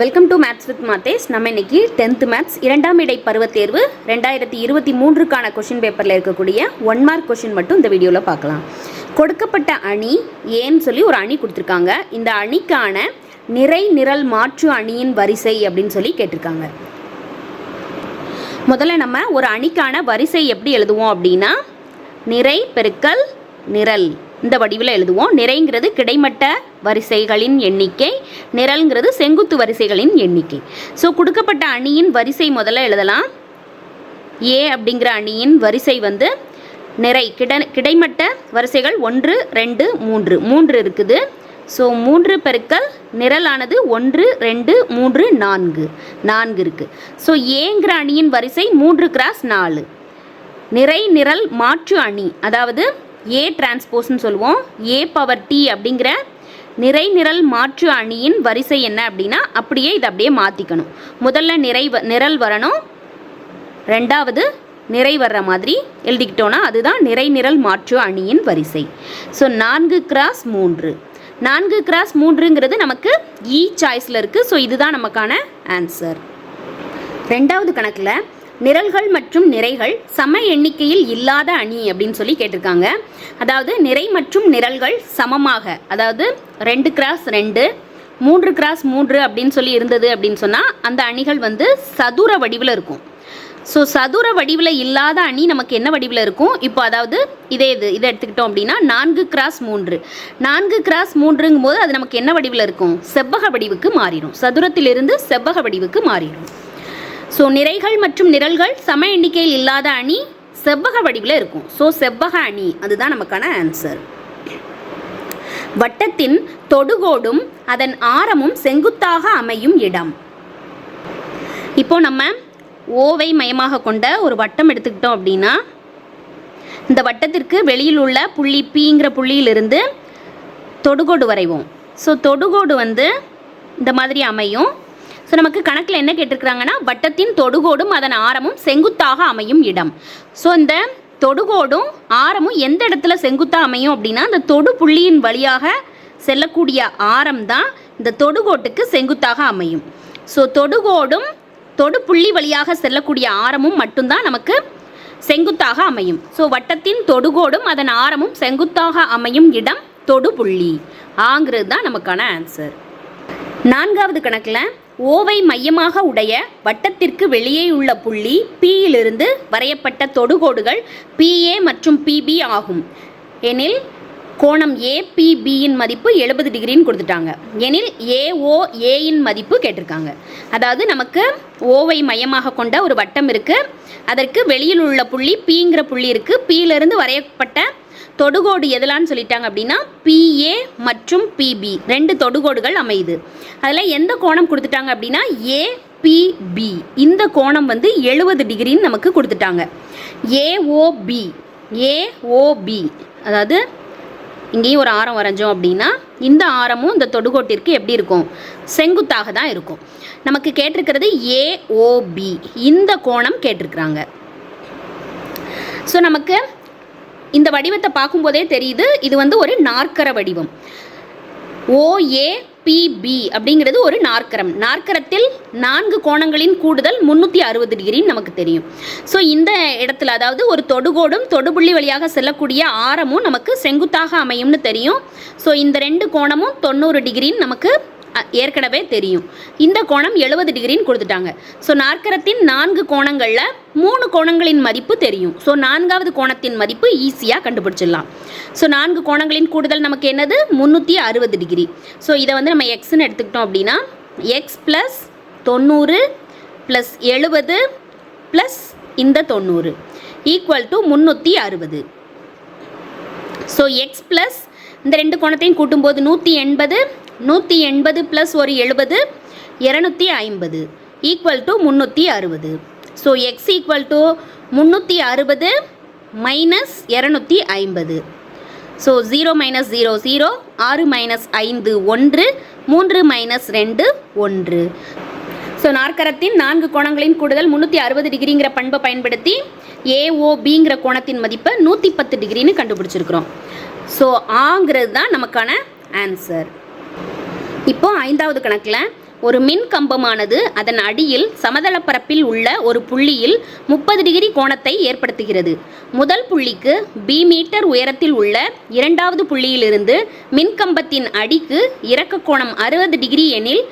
Welcome to maths with மாத்தேஸ் நம்ம இன்னைக்கு டென்த்து மேத்ஸ் இரண்டாம் இடை பருவத் தேர்வு ரெண்டாயிரத்தி இருபத்தி மூன்றுக்கான கொஷின் பேப்பரில் இருக்கக்கூடிய ஒன் மார்க் கொஷின் மட்டும் இந்த வீடியோவில் பார்க்கலாம். கொடுக்கப்பட்ட அணி ஏன்னு சொல்லி ஒரு அணி கொடுத்துருக்காங்க. இந்த அணிக்கான நிறை நிரல் மாற்று அணியின் வரிசை அப்படின்னு சொல்லி கேட்டிருக்காங்க. முதல்ல நம்ம ஒரு அணிக்கான வரிசை எப்படி எழுதுவோம் அப்படின்னா நிறை பெருக்கல் நிரல். இந்த வடிவில் எழுதுவோம். நிறைங்கிறது கிடைமட்ட வரிசைகளின் எண்ணிக்கை நிரல்ங்கிறது செங்குத்து வரிசைகளின் எண்ணிக்கை. ஸோ கொடுக்கப்பட்ட அணியின் வரிசை முதல்ல எழுதலாம். ஏ அப்படிங்கிற அணியின் வரிசை வந்து நிறை கிட கிடைமட்ட வரிசைகள் ஒன்று ரெண்டு மூன்று. மூன்று இருக்குது. ஸோ மூன்று பெருக்கல் நிரலானது ஒன்று ரெண்டு மூன்று நான்கு. நான்கு இருக்குது ஸோ ஏங்கிற அணியின் வரிசை மூன்று கிராஸ் நாலு. நிறை நிரல் மாற்று அணி. அதாவது ஏ டிரான்ஸ்போஸ்னு சொல்லுவோம். ஏ பவர் டி அப்படிங்கிற நிறை நிரல் மாற்று அணியின் வரிசை என்ன அப்படின்னா அப்படியே இதை அப்படியே மாற்றிக்கணும் முதல்ல நிறை நிரல் வரணும். ரெண்டாவது நிறை வர்ற மாதிரி எழுதிக்கிட்டோன்னா அதுதான் நிறை நிரல் மாற்று அணியின் வரிசை. ஸோ நான்கு கிராஸ் மூன்று. நான்கு கிராஸ் மூன்றுங்கிறது நமக்கு இ சாய்ஸில் இருக்குது ஸோ இதுதான் நமக்கான ஆன்சர் ரெண்டாவது கணக்கில் நிரல்கள் மற்றும் நிறைகள் சம எண்ணிக்கையில் இல்லாத அணி அப்படின்னு சொல்லி கேட்டிருக்காங்க. அதாவது நிறை மற்றும் நிரல்கள் சமமாக அதாவது ரெண்டு கிராஸ் ரெண்டு மூன்று கிராஸ் மூன்று அப்படின்னு சொல்லி இருந்தது அப்படின்னு சொன்னால் அந்த அணிகள் வந்து சதுர வடிவில் இருக்கும். ஸோ சதுர வடிவில் இல்லாத அணி நமக்கு என்ன வடிவில் இருக்கும்? இப்போ அதாவது இதே இது இதை எடுத்துக்கிட்டோம் அப்படின்னா நான்கு கிராஸ் மூன்று. நான்கு கிராஸ் மூன்றுங்கும் போது அது நமக்கு என்ன வடிவில் இருக்கும்? செவ்வக வடிவுக்கு மாறிடும். சதுரத்திலிருந்து செவ்வக வடிவுக்கு மாறிடும். ஸோ நிறைகள் மற்றும் நிரல்கள் சம எண்ணிக்கையில் இல்லாத அணி செவ்வக வடிவில் இருக்கும். ஸோ செவ்வக அணி அதுதான் நமக்கான ஆன்சர் வட்டத்தின் தொடுகோடும் அதன் ஆரமும் செங்குத்தாக அமையும் இடம். இப்போ நம்ம ஓவை மையமாக கொண்ட ஒரு வட்டம் எடுத்துக்கிட்டோம் அப்படின்னா இந்த வட்டத்திற்கு வெளியில் உள்ள புள்ளி பிங்கிற புள்ளியிலிருந்து தொடுகோடு வரைவோம். ஸோ தொடுகோடு வந்து இந்த மாதிரி அமையும். ஸோ நமக்கு கணக்கில் என்ன கேட்டிருக்கிறாங்கன்னா வட்டத்தின் தொடுகோடும் அதன் ஆரமும் செங்குத்தாக அமையும் இடம். ஸோ இந்த தொடுகோடும் ஆரமும் எந்த இடத்துல செங்குத்தாக அமையும் அப்படின்னா அந்த தொடு புள்ளியின் வழியாக செல்லக்கூடிய ஆரம் தான் இந்த தொடுகோட்டுக்கு செங்குத்தாக அமையும். ஸோ தொடுகோடும் தொடு புள்ளி வழியாக செல்லக்கூடிய ஆரமும் மட்டும்தான் நமக்கு செங்குத்தாக அமையும். ஸோ வட்டத்தின் தொடுகோடும் அதன் ஆரமும் செங்குத்தாக அமையும் இடம் தொடுபுள்ளி ஆங்கிறது தான் நமக்கான ஆன்சர் நான்காவது கணக்கில் ஓவை மையமாக உடைய வட்டத்திற்கு வெளியே உள்ள புள்ளி பியிலிருந்து வரையப்பட்ட தொடுகோடுகள் பிஏ மற்றும் பிபி ஆகும். எனில் கோணம் ஏபிபியின் மதிப்பு எழுபது டிகிரின்னு கொடுத்துட்டாங்க. எனில் ஏஓஏயின் மதிப்பு கேட்டிருக்காங்க. அதாவது நமக்கு ஓவை மையமாக கொண்ட ஒரு வட்டம் இருக்குது அதற்கு வெளியில் உள்ள புள்ளி பிங்கிற புள்ளி இருக்குது பியிலிருந்து வரையப்பட்ட தொடுகோடு எதலான்னு சொல்லிட்டாங்க அப்படின்னா பிஏ மற்றும் பிபி ரெண்டு தொடுகோடுகள் அமையுது. அதில் எந்த கோணம் கொடுத்துட்டாங்க அப்படின்னா ஏபிபி இந்த கோணம் வந்து எழுபது டிகிரின்னு நமக்கு கொடுத்துட்டாங்க. ஏஓபி ஏஓபி அதாவது இங்கேயும் ஒரு ஆரம் வரைஞ்சோம் அப்படின்னா இந்த ஆரமும் இந்த தொடுகோட்டிற்கு எப்படி இருக்கும்? செங்குத்தாக தான் இருக்கும். நமக்கு கேட்டிருக்கிறது ஏஓபி இந்த கோணம் கேட்டிருக்கிறாங்க. ஸோ நமக்கு இந்த வடிவத்தை பார்க்கும்போதே தெரியுது இது வந்து ஒரு நாற்கர வடிவம். ஓஏ பிபி அப்படிங்கிறது ஒரு நாற்கரம். நாற்கரத்தில் நான்கு கோணங்களின் கூடுதல் முந்நூற்றி அறுபது டிகிரின்னு நமக்கு தெரியும். ஸோ இந்த இடத்துல அதாவது ஒரு தொடுகோடும் தொடுபுள்ளி வழியாக செல்லக்கூடிய ஆரமும் நமக்கு செங்குத்தாக அமையும்னு தெரியும். ஸோ இந்த ரெண்டு கோணமும் தொண்ணூறு டிகிரின்னு நமக்கு ஏற்கனவே தெரியும். இந்த கோணம் எழுபது டிகிரின்னு கொடுத்துட்டாங்க. ஸோ நாற்கரத்தின் நான்கு கோணங்களில் மூணு கோணங்களின் மதிப்பு தெரியும். ஸோ நான்காவது கோணத்தின் மதிப்பு ஈஸியாக கண்டுபிடிச்சிடலாம். ஸோ நான்கு கோணங்களின் கூடுதல் நமக்கு என்னது? முந்நூற்றி அறுபது டிகிரி. ஸோ இதை வந்து நம்ம எக்ஸ்ன்னு எடுத்துக்கிட்டோம் அப்படின்னா எக்ஸ் ப்ளஸ் தொண்ணூறு ப்ளஸ் எழுபது ப்ளஸ் இந்த தொண்ணூறு ஈக்குவல் டு முந்நூற்றி அறுபது. ஸோ எக்ஸ் ப்ளஸ் இந்த ரெண்டு கோணத்தையும் கூட்டும்போது நூற்றி எண்பது நூற்றி எண்பது ப்ளஸ் ஒரு எழுபது இரநூத்தி ஐம்பது ஈக்குவல் டு முந்நூற்றி அறுபது. ஸோ எக்ஸ் ஈக்குவல் டு முந்நூற்றி அறுபது மைனஸ் இரநூத்தி ஐம்பது. So zero minus zero zero ஆறு மைனஸ் ஐந்து ஒன்று மூன்று மைனஸ் ரெண்டு ஒன்று. ஸோ நாற்கரத்தின் நான்கு கோணங்களின் கூடுதல் முந்நூற்றி அறுபது டிகிரிங்கிற பண்பை பயன்படுத்தி ஏஓபிங்கிற கோணத்தின் மதிப்பை நூற்றி பத்து டிகிரின்னு கண்டுபிடிச்சிருக்கிறோம். ஸோ ஆங்கிறது தான் நமக்கான ஆன்சர் இப்போ ஐந்தாவது கணக்கில் ஒரு மின் கம்பமானது அதன் அடியில் சமதள பரப்பில் உள்ள ஒரு புள்ளியில் முப்பது டிகிரி கோணத்தை ஏற்படுத்துகிறது. முதல் புள்ளிக்கு பி மீட்டர் உயரத்தில் உள்ள இரண்டாவது புள்ளியிலிருந்து மின்கம்பத்தின் அடிக்கு இறக்க கோணம் அறுபது டிகிரி எனில்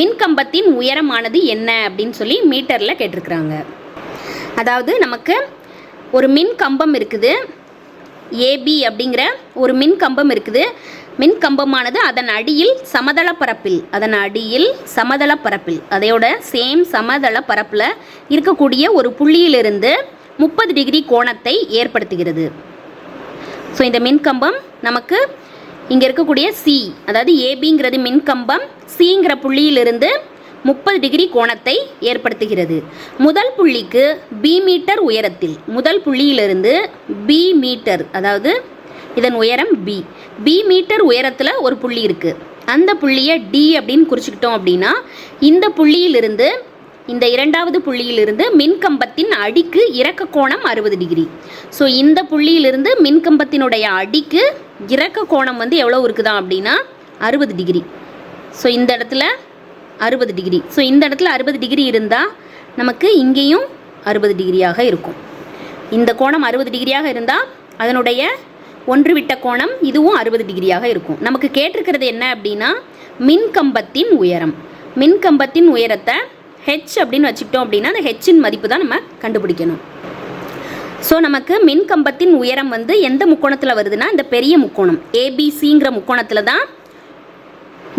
மின்கம்பத்தின் உயரமானது என்ன அப்படின்னு சொல்லி மீட்டரில் கேட்டிருக்கிறாங்க. அதாவது நமக்கு ஒரு மின் கம்பம் இருக்குது. ஏபி அப்படிங்கிற ஒரு மின் கம்பம் இருக்குது. மின் கம்பமானது அதன் அடியில் சமதள பரப்பில் அதன் அடியில் சமதள பரப்பில் அதையோட சேம் சமதள பரப்பில் இருக்கக்கூடிய ஒரு புள்ளியிலிருந்து முப்பது டிகிரி கோணத்தை ஏற்படுத்துகிறது. ஸோ இந்த மின்கம்பம் நமக்கு இங்கே இருக்கக்கூடிய சி அதாவது ஏபிங்கிறது மின்கம்பம் சிங்கிற புள்ளியிலிருந்து முப்பது டிகிரி கோணத்தை ஏற்படுத்துகிறது. முதல் புள்ளிக்கு பி மீட்டர் உயரத்தில் முதல் புள்ளியிலிருந்து பி மீட்டர் அதாவது இதன் உயரம் பி பி மீட்டர் உயரத்தில் ஒரு புள்ளி இருக்குது அந்த புள்ளியை டி அப்படின்னு குறிச்சிக்கிட்டோம் அப்படின்னா இந்த புள்ளியிலிருந்து இந்த இரண்டாவது புள்ளியிலிருந்து மின்கம்பத்தின் அடிக்கு இறக்க கோணம் அறுபது டிகிரி. ஸோ இந்த புள்ளியிலிருந்து மின்கம்பத்தினுடைய அடிக்கு இறக்க கோணம் வந்து எவ்வளோ இருக்குதா அப்படின்னா அறுபது டிகிரி. ஸோ இந்த இடத்துல அறுபது டிகிரி. ஸோ இந்த இடத்துல அறுபது டிகிரி இருந்தால் நமக்கு இங்கேயும் அறுபது டிகிரியாக இருக்கும். இந்த கோணம் அறுபது டிகிரியாக இருந்தால் அதனுடைய ஒன்று விட்ட கோணம் இதுவும் அறுபது டிகிரியாக இருக்கும். நமக்கு கேட்டிருக்கிறது என்ன அப்படின்னா மின்கம்பத்தின் உயரம். மின்கம்பத்தின் உயரத்தை ஹெச் அப்படின்னு வச்சுக்கிட்டோம் அப்படின்னா அந்த ஹெச்சின் மதிப்பு தான் நம்ம கண்டுபிடிக்கணும். ஸோ நமக்கு மின்கம்பத்தின் உயரம் வந்து எந்த முக்கோணத்தில் வருதுன்னா இந்த பெரிய முக்கோணம். ஏபிசிங்கிற முக்கோணத்தில் தான்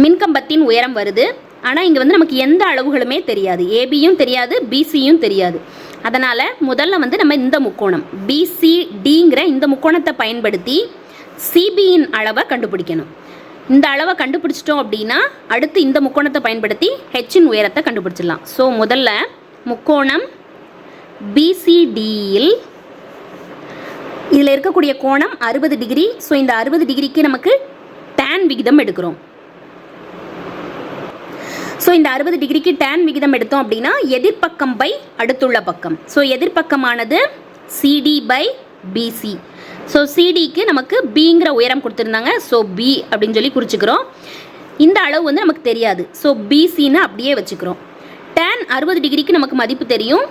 மின்கம்பத்தின் உயரம் வருது. ஆனால் இங்கே வந்து நமக்கு எந்த அளவுகளுமே தெரியாது. ஏபியும் தெரியாது பிசியும் தெரியாது. அதனால் முதல்ல வந்து நம்ம இந்த முக்கோணம் பிசிடிங்கிற இந்த முக்கோணத்தை பயன்படுத்தி சிபியின் அளவை கண்டுபிடிக்கணும். இந்த அளவை கண்டுபிடிச்சிட்டோம் அப்படின்னா அடுத்து இந்த முக்கோணத்தை பயன்படுத்தி ஹெச்சின் உயரத்தை கண்டுபிடிச்சிடலாம். ஸோ முதல்ல முக்கோணம் பிசிடியில் இதில் இருக்கக்கூடிய கோணம் அறுபது டிகிரி. ஸோ இந்த அறுபது டிகிரிக்கு நமக்கு டேன் விகிதம் எடுக்கிறோம். ஸோ இந்த அறுபது டிகிரிக்கு டேன் விகிதம் எடுத்தோம் அப்படின்னா எதிர்ப்பக்கம் பை அடுத்துள்ள பக்கம். ஸோ எதிர்ப்பக்கமானது சிடி பை பிசி ஸோ சிடிக்கு நமக்கு பிங்கிற உயரம் கொடுத்துருந்தாங்க. ஸோ பி அப்படின்னு சொல்லி குறிச்சிக்கிறோம். இந்த அளவு வந்து நமக்கு தெரியாது. ஸோ பிசின்னு அப்படியே வச்சுக்கிறோம். டேன் அறுபது டிகிரிக்கு நமக்கு மதிப்பு தெரியும்.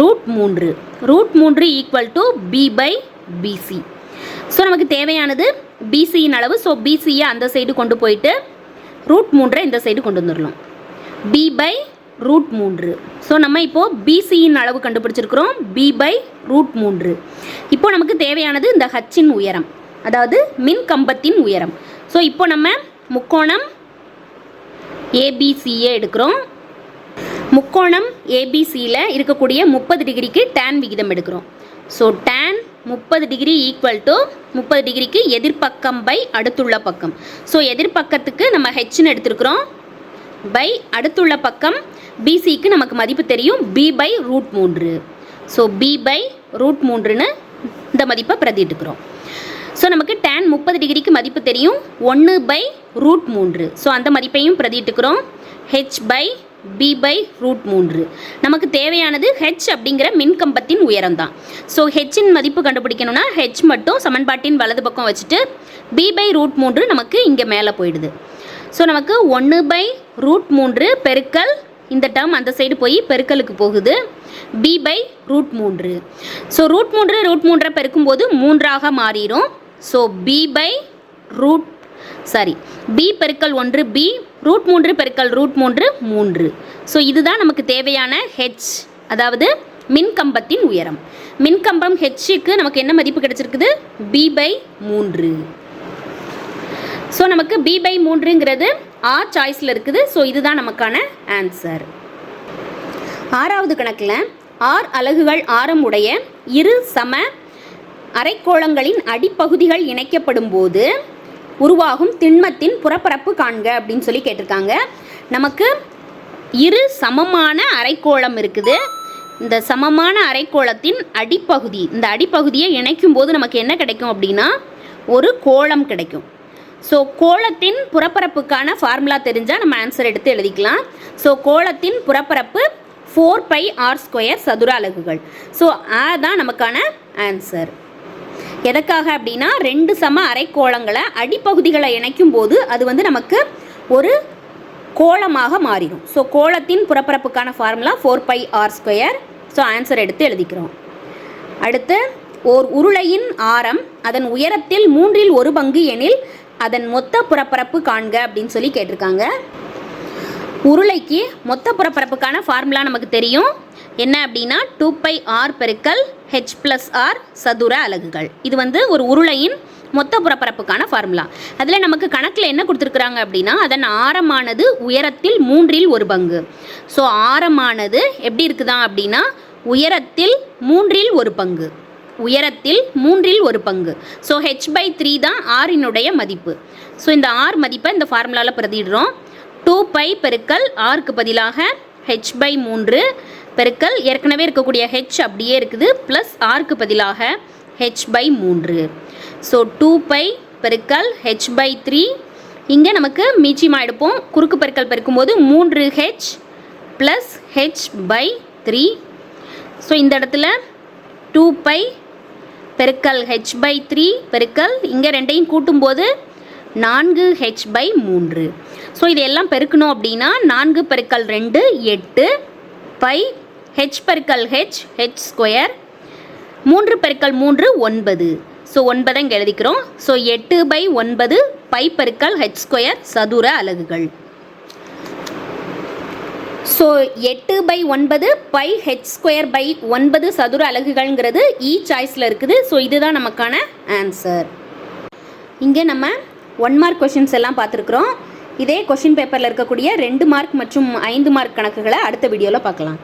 ரூட் மூன்று. ரூட் மூன்று equal to B by BC so நமக்கு தேவையானது பிசியின் அளவு. ஸோ பிசியை அந்த சைடு கொண்டு போயிட்டு ரூட் மூன்றை இந்த சைடு கொண்டு வந்துடலாம். பி பை ரூட் மூன்று. ஸோ நம்ம இப்போது பிசியின் அளவு கண்டுபிடிச்சிருக்கிறோம். பி பை ரூட் மூன்று. இப்போ நமக்கு தேவையானது இந்த ஹச்சின் உயரம். அதாவது மின் கம்பத்தின் உயரம். ஸோ இப்போ நம்ம முக்கோணம் ஏபிசியை எடுக்கிறோம். முக்கோணம் ஏபிசியில் இருக்கக்கூடிய முப்பது டிகிரிக்கு டேன் விகிதம் எடுக்கிறோம். ஸோ டேன் முப்பது டிகிரி ஈக்குவல் டு முப்பது டிகிரிக்கு எதிர்பக்கம் பை அடுத்துள்ள பக்கம். ஸோ எதிர்பக்கத்துக்கு நம்ம ஹெச்னு எடுத்திருக்கிறோம். பை அடுத்துள்ள பக்கம் பிசிக்கு நமக்கு மதிப்பு தெரியும். பி பை ரூட் மூன்று. ஸோ பி பை ரூட் மூன்றுன்னு இந்த மதிப்பை பிரதிட்டுக்கிறோம் ஸோ நமக்கு டேன் முப்பது டிகிரிக்கு மதிப்பு தெரியும். ஒன்று பை ரூட் மூன்று. ஸோ அந்த மதிப்பையும் பிரதிட்டுக்கிறோம் H by B by root மூன்று. நமக்கு தேவையானது ஹெச் அப்படிங்கிற மின்கம்பத்தின் உயரம் தான் ஸோ ஹெச்சின் மதிப்பு கண்டுபிடிக்கணும்னா ஹெச் மட்டும் சமன்பாட்டின் வலது பக்கம் வச்சுட்டு பி பை ரூட் மூன்று நமக்கு இங்கே மேலே போயிடுது. ஸோ நமக்கு ஒன்று பை ரூட் மூன்று பெருக்கல் இந்த டேர்ம் அந்த சைடு போய் பெருக்கலுக்கு போகுது. பி பை ரூட் மூன்று. ஸோ ரூட் மூன்று ரூட் மூன்றை பெருக்கும்போது மூன்றாக மாறிடும். So B by root sorry B பெருக்கல் ஒன்று பி ரூட் மூன்று பெருக்கல் ரூட் மூன்று மூன்று. ஸோ இதுதான் நமக்கு தேவையான ஹெச் அதாவது மின்கம்பத்தின் உயரம். மின்கம்பம் ஹெச்சுக்கு நமக்கு என்ன மதிப்பு கிடைச்சிருக்குது? பி பை மூன்று. ஸோ நமக்கு பி பை மூன்றுங்கிறது ஆ சாய்ஸில் இருக்குது. ஸோ இதுதான் நமக்கான ஆன்சர் ஆறாவது கணக்கில் ஆர் அலகுகள் ஆரம் உடைய இரு சம அரைக்கோளங்களின் அடிப்பகுதிகள் இணைக்கப்படும் போது உருவாகும் திண்மத்தின் புறப்பரப்பு காண்க அப்படின்னு சொல்லி கேட்டிருக்காங்க. நமக்கு இரு சமமான அரைக்கோளம் இருக்குது. இந்த சமமான அரைக்கோளத்தின் அடிப்பகுதி இந்த அடிப்பகுதியை இணைக்கும் போது நமக்கு என்ன கிடைக்கும் அப்படின்னா ஒரு கோளம் கிடைக்கும். ஸோ கோளத்தின் புறப்பரப்புக்கான ஃபார்முலா தெரிஞ்சால் நம்ம ஆன்சர் எடுத்து எழுதிக்கலாம். ஸோ கோளத்தின் புறப்பரப்பு ஃபோர் பை ஆர் ஸ்கொயர் சதுர அலகுகள். ஸோ ஆ தான் நமக்கான ஆன்சர் எதற்காக அப்படின்னா ரெண்டு சம அரைக்கோளங்களை அடிப்பகுதிகளை இணைக்கும் போது அது வந்து நமக்கு ஒரு கோளமாக மாறிடும். ஸோ கோளத்தின் புறப்பரப்புக்கான formula four pi r square so answer எடுத்து எழுதிக்கிறோம். அடுத்து ஓர் உருளையின் ஆரம் அதன் உயரத்தில் மூன்றில் ஒரு பங்கு எனில் அதன் மொத்த புறப்பரப்பு காண்க அப்படின்னு சொல்லி கேட்டிருக்காங்க. உருளைக்கு மொத்த புறப்பரப்புக்கான ஃபார்முலா நமக்கு தெரியும். என்ன அப்படின்னா டூ பை ஆர் பெருக்கல் ஹெச் ப்ளஸ் ஆர் சதுர அலகுகள். இது வந்து ஒரு உருளையின் மொத்த புறப்பரப்புக்கான ஃபார்முலா அதில் நமக்கு கணக்கில் என்ன கொடுத்துருக்குறாங்க அப்படின்னா அதன் ஆரமானது உயரத்தில் மூன்றில் ஒரு பங்கு. ஸோ ஆரமானது எப்படி இருக்குதா அப்படின்னா உயரத்தில் மூன்றில் ஒரு பங்கு. உயரத்தில் மூன்றில் ஒரு பங்கு. ஸோ ஹெச் பை த்ரீ தான் ஆரினுடைய மதிப்பு. ஸோ இந்த ஆர் மதிப்பை இந்த ஃபார்முலாவில் பிரதிடுறோம் டூ பை பெருக்கல் ஆருக்கு பதிலாக ஹெச் பை மூன்று பெருக்கல் ஏற்கனவே இருக்கக்கூடிய ஹெச் அப்படியே இருக்குது ப்ளஸ் ஆருக்கு பதிலாக ஹெச் பை மூன்று. ஸோ டூ பை பெருக்கல் ஹெச் பை த்ரீ இங்கே நமக்கு மீச்சியமாக எடுப்போம். குறுக்கு பெருக்கல் பெருக்கும்போது மூன்று h plus h by three so இந்த இடத்துல டூ பை பெருக்கல் ஹெச் பை த்ரீ பெருக்கல். இங்கே ரெண்டையும் கூட்டும்போது நான்கு ஹெச் பை மூன்று. ஸோ இதையெல்லாம் பெருக்கணும் அப்படின்னா நான்கு பெருக்கல் ரெண்டு எட்டு. பை ஹெச் பெருக்கல் ஹெச் ஹெச் ஸ்கொயர் மூன்று பெருக்கல் மூன்று ஒன்பது. ஸோ ஒன்பதை இங்கே எழுதிக்கிறோம். ஸோ எட்டு பை ஒன்பது பை பெருக்கல் ஹெச் ஸ்கொயர் சதுர அலகுகள். ஸோ எட்டு பை ஒன்பது பை ஹெச் ஸ்கொயர் பை ஒன்பது சதுர அலகுகள்ங்கிறது e இ சாய்ஸில் இருக்குது. ஸோ இதுதான் நமக்கான ஆன்சர் இங்கே நம்ம ஒன் மார்க் கொஷின்ஸ் எல்லாம் பார்த்துருக்குறோம். இதே கொஷின் பேப்பரில் இருக்கக்கூடிய ரெண்டு மார்க் மற்றும் ஐந்து மார்க் கணக்குகளை அடுத்த வீடியோவில் பார்க்கலாம்.